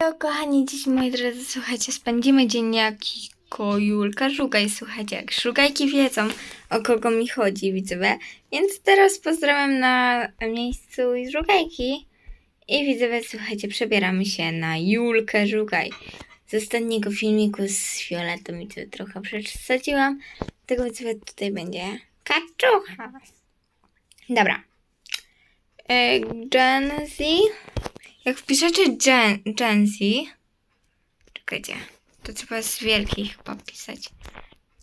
No, kochani, dziś moi drodzy, słuchajcie, spędzimy dzień jako Julka Żugaj, słuchajcie, jak Żugajki wiedzą, o kogo mi chodzi, widzowie, więc teraz pozdrawiam na miejscu Żugajki i widzowie, słuchajcie, przebieramy się na Julkę Żugaj. Z ostatniego filmiku z Fioletą widzowie trochę przesadziłam, tego widzowie tutaj będzie kaczucha. Dobra. E, Gen Z. Jak wpiszecie Gen, Gen Z, czekajcie, to trzeba z wielkich chyba pisać.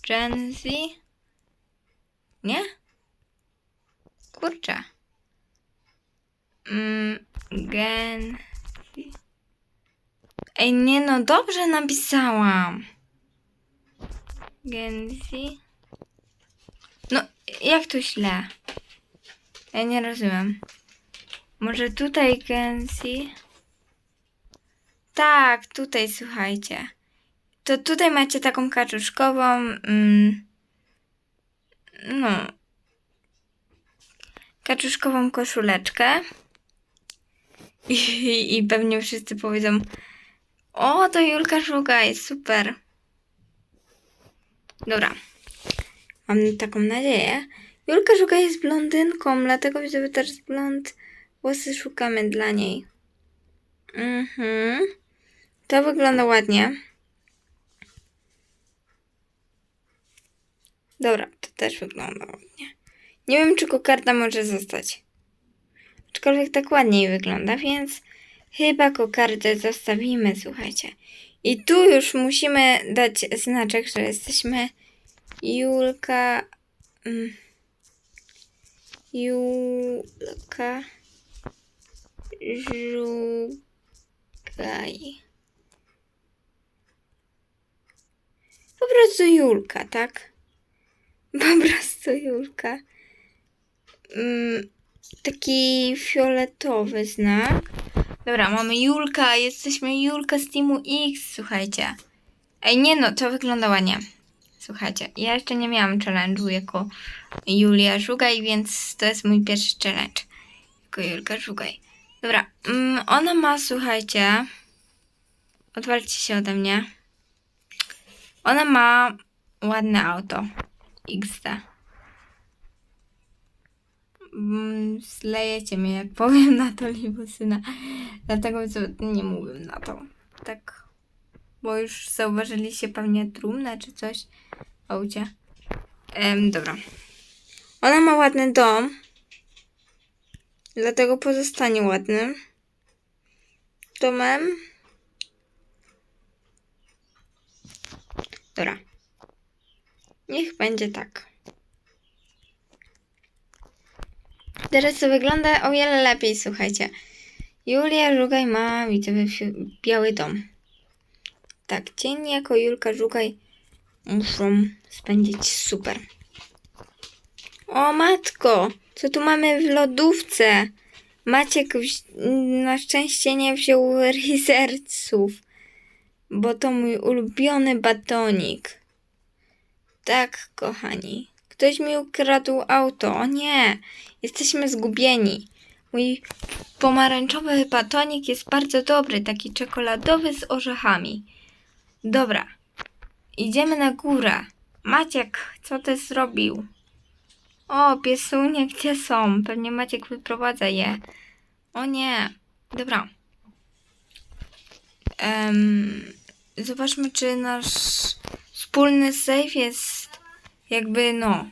Gen Z? Nie? Kurczę. Mm, gen Z. Ej, nie no, dobrze napisałam. Gen Z. No, jak to źle? Ja nie rozumiem. Może tutaj Gensi? Tak, tutaj słuchajcie. To tutaj macie taką kaczuszkową. Mm, no. Kaczuszkową koszuleczkę. I, I pewnie wszyscy powiedzą: O, to Julka Szugaj, super. Dobra. Mam taką nadzieję. Julka Żuga jest blondynką, dlatego widzowie też z blond włosy szukamy dla niej. Mhm. To wygląda ładnie. Dobra, to też wygląda ładnie. Nie wiem, czy kokarda może zostać. Aczkolwiek tak ładniej wygląda, więc chyba kokardę zostawimy, słuchajcie. I tu już musimy dać znaczek, że jesteśmy Julka... Mm, Julka Żugaj. Po prostu Julka, tak? Po prostu Julka. Mm, taki fioletowy znak. Dobra, mamy Julka, jesteśmy Julka z Teamu X, słuchajcie. Ej, nie no, to wygląda ładnie. Słuchajcie, ja jeszcze nie miałam challenge'u jako Julia Żugaj, więc to jest mój pierwszy challenge. Jako Julka Żugaj. Dobra, mm, ona ma, słuchajcie, odwalcie się ode mnie. Ona ma ładne auto. XD. Mm, Zlejecie mnie, jak powiem na to limusyna. Dlatego nie mówię na to. Tak. Bo już zauważyliście pewnie trumnę czy coś aucie. Em, dobra. Ona ma ładny dom. Dlatego pozostanie ładnym domem. Dobra. Niech będzie tak. Teraz to wygląda o wiele lepiej, słuchajcie. Julia Żugaj ma, widzowie, fi- biały dom. Tak, dzień jako Julka Żugaj muszą spędzić super. O matko, co tu mamy w lodówce? Maciek na szczęście nie wziął rizerców, bo to mój ulubiony batonik. Tak, kochani. Ktoś mi ukradł auto. O nie, jesteśmy zgubieni. Mój pomarańczowy batonik jest bardzo dobry, taki czekoladowy z orzechami. Dobra, idziemy na górę. Maciek, co ty zrobił? O, piesunie, gdzie są? Pewnie Maciek wyprowadza je. O nie. Dobra. Em, zobaczmy, czy nasz wspólny safe jest jakby, no.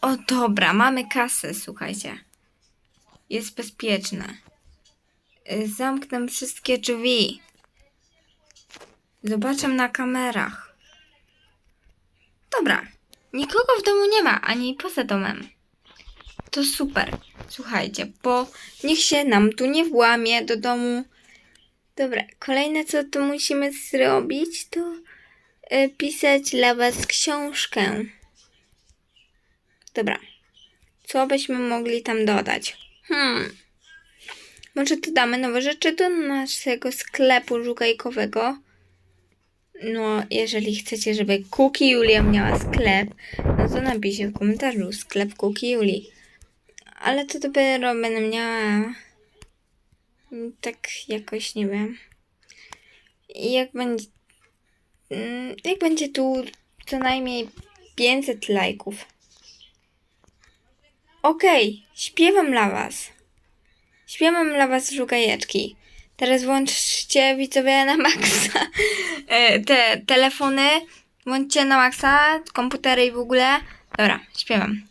O, dobra, mamy kasę, słuchajcie. Jest bezpieczne. Zamknę wszystkie drzwi. Zobaczę na kamerach. Dobra. Nikogo w domu nie ma, ani poza domem. To super. Słuchajcie, bo niech się nam tu nie włamie do domu. Dobra, kolejne co tu musimy zrobić, to y, pisać dla was książkę. Dobra. Co byśmy mogli tam dodać? Hmm. Może dodamy nowe rzeczy do naszego sklepu żugajkowego. No, jeżeli chcecie, żeby Kuki Julia miała sklep, no to napiszcie w komentarzu sklep Kuki Julii. Ale to dopiero będę miała Mm, Tak jakoś nie wiem. I Jak będzie. mm, Jak będzie tu co najmniej 500 lajków. Okej, śpiewam dla was. Śpiewam dla was żugajeczki. Teraz włączcie widzowie na maksa e, te telefony. Włączcie na maksa, komputery i w ogóle. Dobra, śpiewam.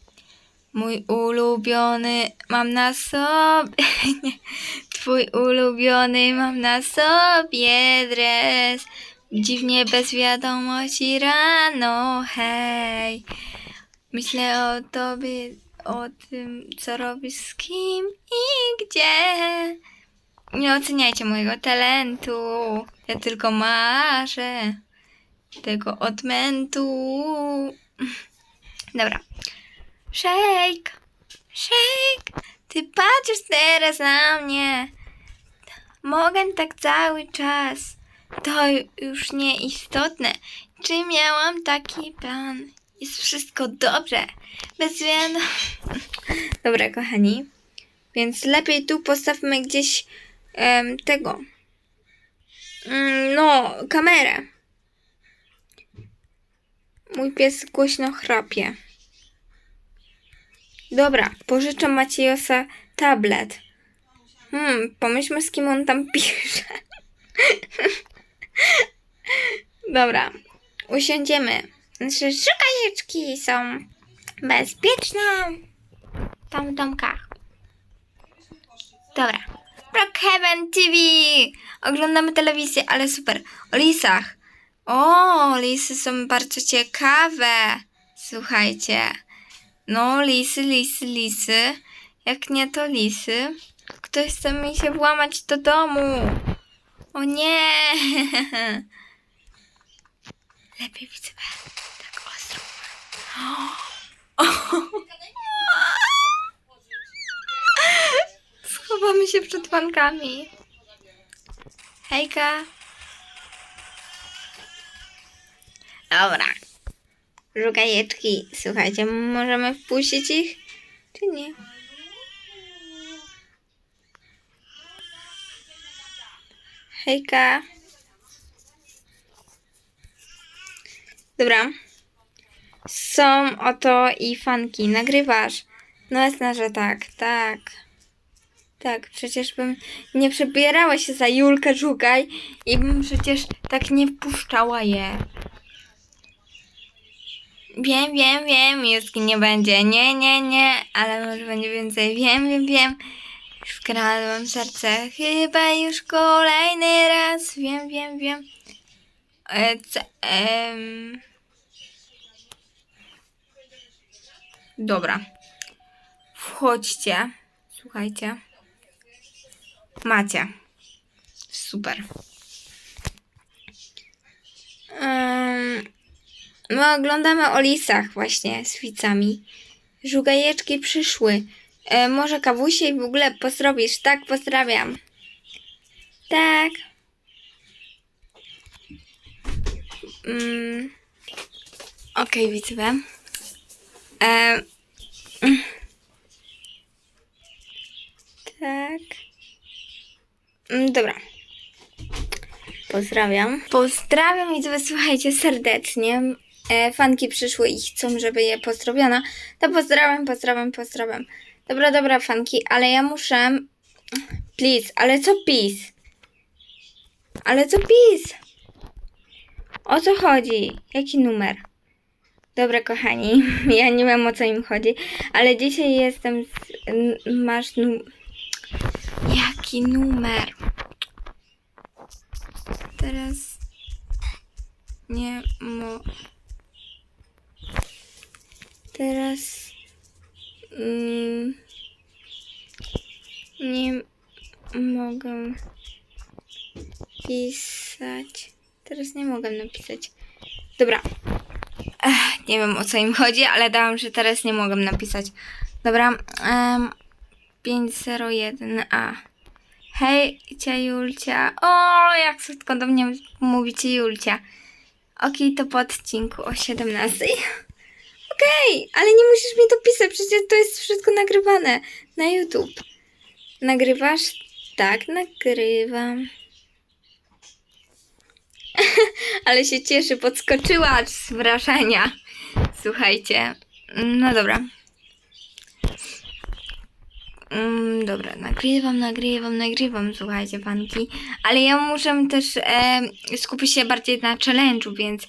Mój ulubiony mam na sobie. Nie. Twój ulubiony mam na sobie dres. Dziwnie bez wiadomości rano, hej. Myślę o tobie, o tym, co robisz z kim i gdzie. Nie oceniajcie mojego talentu. Ja tylko marzę tego odmętu. Dobra. Shake, shake, ty patrzysz teraz na mnie. Mogę tak cały czas. To już nieistotne. Czy miałam taki plan? Jest wszystko dobrze. Bez względu. Dobra, kochani. Więc lepiej tu postawmy gdzieś em, tego. Mm, no, kamerę. Mój pies głośno chrapie. Dobra, pożyczam Maciejosa tablet. Hmm, pomyślmy z kim on tam pisze. Dobra, usiądziemy. Nasze szukajeczki są bezpieczne tam w domkach. Dobra. Brookhaven TV! Oglądamy telewizję, ale super. O lisach. O, lisy są bardzo ciekawe. Słuchajcie. No, lisy, lisy, lisy. Jak nie to lisy. Ktoś chce mi się włamać do domu. O nie! Lepiej widzę. Tak ostro. Schowamy się przed pankami. Hejka. Dobra. Żugajeczki. Słuchajcie, możemy wpuścić ich? Czy nie? Hejka. Dobra. Są oto i fanki. Nagrywasz. No jasne, że tak, tak. Tak, przecież bym nie przebierała się za Julkę Żugaj i bym przecież tak nie wpuszczała je. Wiem, wiem, wiem, Juski nie będzie. Nie, nie, nie, ale może będzie więcej. Wiem, wiem, wiem. Skradłam serce chyba już kolejny raz. Wiem, wiem, wiem. E, co, em. Dobra. Wchodźcie. Słuchajcie. Macie. Super. My oglądamy o lisach właśnie z widzami. Żugajeczki przyszły. Może kawusie i w ogóle pozdrowisz. Tak, pozdrawiam. Tak. Mm. Okej, widzowie. E, tak. Mm, Dobra. Pozdrawiam. Pozdrawiam i wy słuchajcie serdecznie. E, fanki przyszły i chcą, żeby je pozdrowiono. To pozdrawiam, pozdrawiam, pozdrawiam. Dobra, dobra, fanki, ale ja muszę. Please, ale co pis? Ale co pis? O co chodzi? Jaki numer? Dobra, kochani, ja nie wiem o co im chodzi, ale dzisiaj jestem z. Masz nu... Jaki numer? Teraz nie mo. Teraz mm, nie mogę pisać. Teraz nie mogę napisać. Dobra. Ech, nie wiem o co im chodzi, ale dałam, że teraz nie mogę napisać. Dobra. 501A. Hej, cia Julcia. O, jak słodko do mnie mówicie Julcia. Okej, to po odcinku o 17. Okej, ale nie musisz mi to pisać, przecież to jest wszystko nagrywane na YouTube. Nagrywasz? Tak, nagrywam. Ale się cieszy, podskoczyła z wrażenia. Słuchajcie. No dobra. Mm, dobra, nagrywam, nagrywam, nagrywam, słuchajcie, panki. Ale ja muszę też e, skupić się bardziej na challenge'u, więc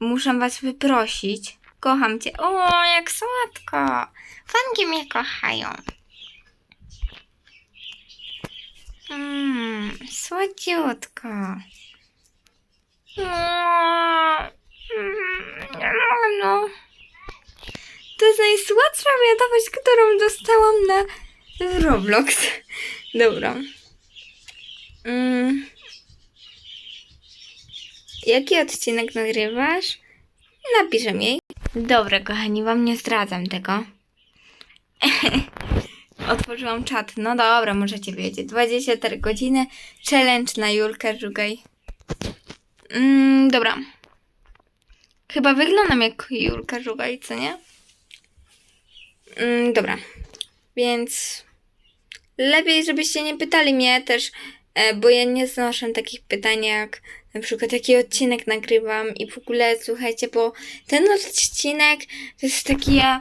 muszę was wyprosić. Kocham cię. O, jak słodko. Fanki mnie kochają. Mmm, słodziutko. Mogę, no. To jest najsłodsza wiadomość, którą dostałam na Roblox. Dobra. Mm. Jaki odcinek nagrywasz? Napiszę jej. Dobra, kochani, wam nie zdradzam tego. Otworzyłam czat. No dobra, możecie wiedzieć. 24 godziny. Challenge na Julkę Żugaj. Mm, dobra. Chyba wyglądam jak Julka Żugaj, co nie? Mm, dobra. Więc lepiej, żebyście nie pytali mnie też, e, bo ja nie znoszę takich pytań jak na przykład jaki odcinek nagrywam i w ogóle słuchajcie, bo ten odcinek to jest taki ja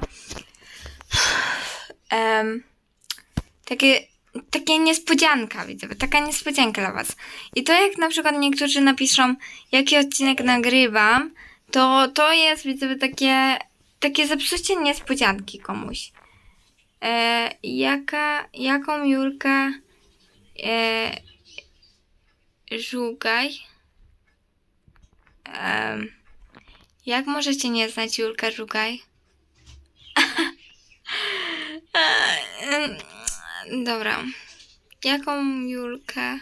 em, takie takie niespodzianka, widzowie, taka niespodzianka dla was. I to jak na przykład niektórzy napiszą, jaki odcinek nagrywam, to to jest, widzowie, takie, takie zepsucie niespodzianki komuś. E, jaka, jaką Julka e, Żugaj? Em, jak możecie nie znać Julka Żugaj? E, Dobra. Jaką Julkę?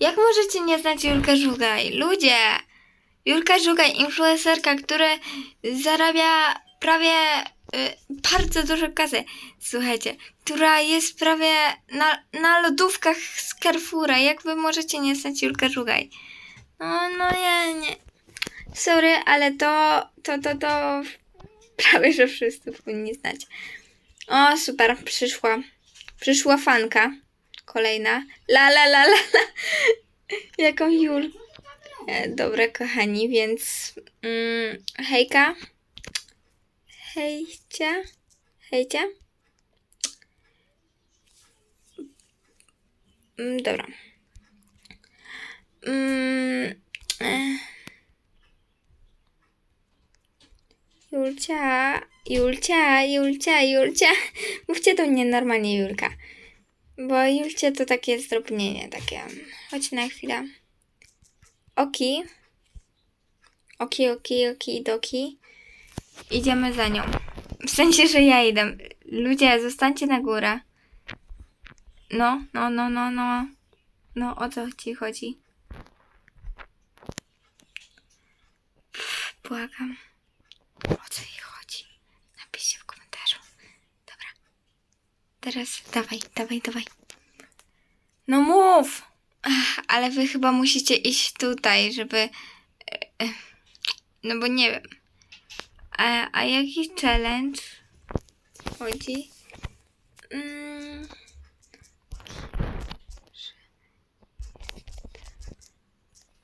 Jak możecie nie znać Julkę Żugaj? Ludzie! Julka Żugaj, influencerka, która zarabia prawie y, bardzo dużo kasy. Słuchajcie, która jest prawie na, na lodówkach z Carrefoura. Jak wy możecie nie znać Julka Żugaj? No, no ja nie. Sorry, ale to, to, to, to prawie, że wszyscy powinni znać. O, super, przyszła. Przyszła fanka. Kolejna. La, la, la, la, la. Jaką Jul. E, dobra, kochani, więc mm, hejka. Hejcia. Hejcia. Mm, dobra. Mm, eh. Julcia, Julcia, Julcia, Julcia. Mówcie do mnie normalnie Julka. Bo Julcia to takie zdrobnienie, takie. Chodź na chwilę. Oki. Oki, oki, oki, doki. Idziemy za nią. W sensie, że ja idę. Ludzie, zostańcie na górę. No, no, no, no, no. No, o co ci chodzi? Pff, Błagam. O co jej chodzi? Napiszcie w komentarzu. Dobra. Teraz dawaj, dawaj, dawaj. No mów! Ale wy chyba musicie iść tutaj, żeby... e, e, No bo nie wiem. A, a jaki challenge chodzi? Mm.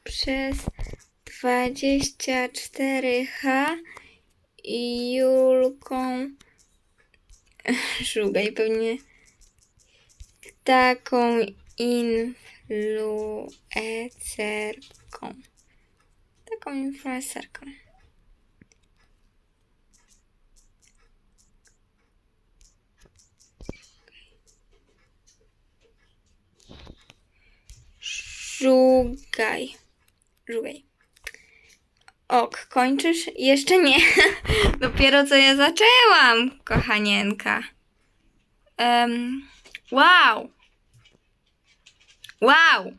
Przez 24H i Julką Żugaj pewnie taką influencerką. Taką influencerką. Żugaj. Żugaj. Ok, kończysz? Jeszcze nie. Dopiero co ja zaczęłam, kochanienka. Em, wow. Wow.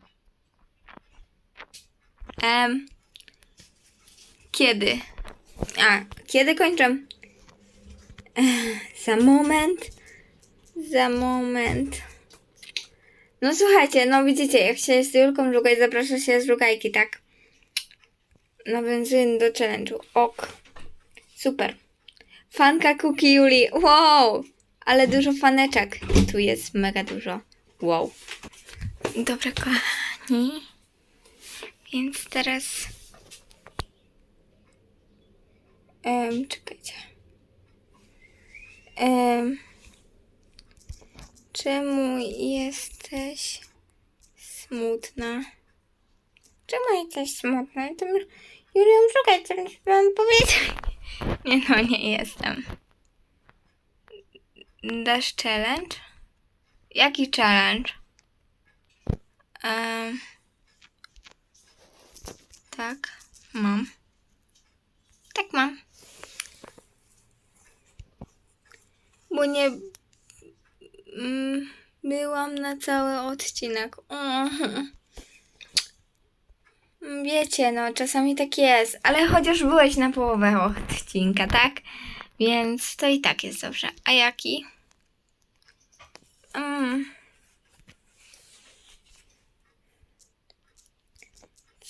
Em, kiedy? A, kiedy kończę? Ech, Za moment. Za moment. No słuchajcie, no widzicie, jak się z Julką żugaj, zaprasza się z żugajki, tak? Nawiązuję do challenge'u. Ok. Super. Fanka Kuki Juli. Wow! ale dużo faneczek. Tu jest mega dużo. Wow. Dobra, kochani. Więc teraz. Em, czekajcie. Em, czemu jesteś smutna? Czemu jesteś smutna? To Julią, szukaj, co mam powiedzieć. Nie no, nie jestem. Dasz challenge? Jaki challenge? Em, tak, mam. Tak mam. Bo nie mm, byłam na cały odcinek. Mhm. Wiecie, no czasami tak jest, ale chociaż byłeś na połowę odcinka, tak? Więc to i tak jest dobrze. A jaki? Mm.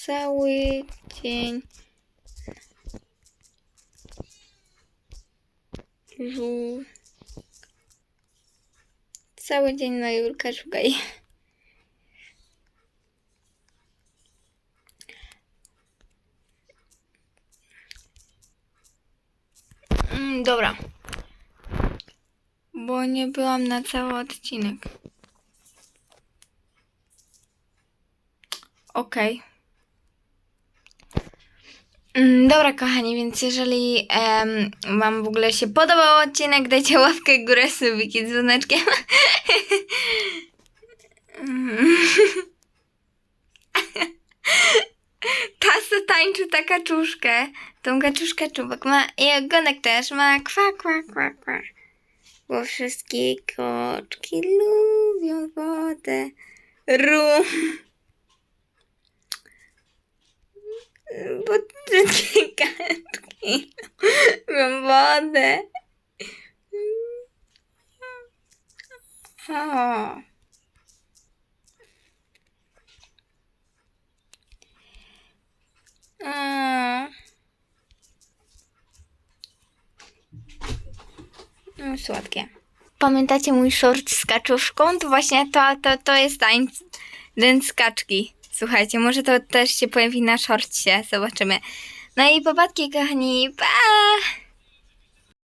Cały dzień. Żu... Cały dzień na Julka szukaj. Mm, dobra. Bo nie byłam na cały odcinek. Okej. Mm, Dobra, kochani, więc jeżeli em, Wam w ogóle się podobał odcinek, dajcie łapkę górę, subiki z dzwoneczkiem. Mm. Tasa tańczy ta kaczuszkę. Tą kaczuszkę czubek ma i ogonek też ma kwa, kwa, kwa, kwa. Bo wszystkie koczki lubią wodę. Rum. Bo wszystkie lubią wodę. O. A. No, słodkie. Pamiętacie mój short z kaczuszką? To właśnie to, to, to jest tańc, ten z kaczki. Słuchajcie, może to też się pojawi na shortcie. Zobaczymy. No i popadki, kochani. Pa!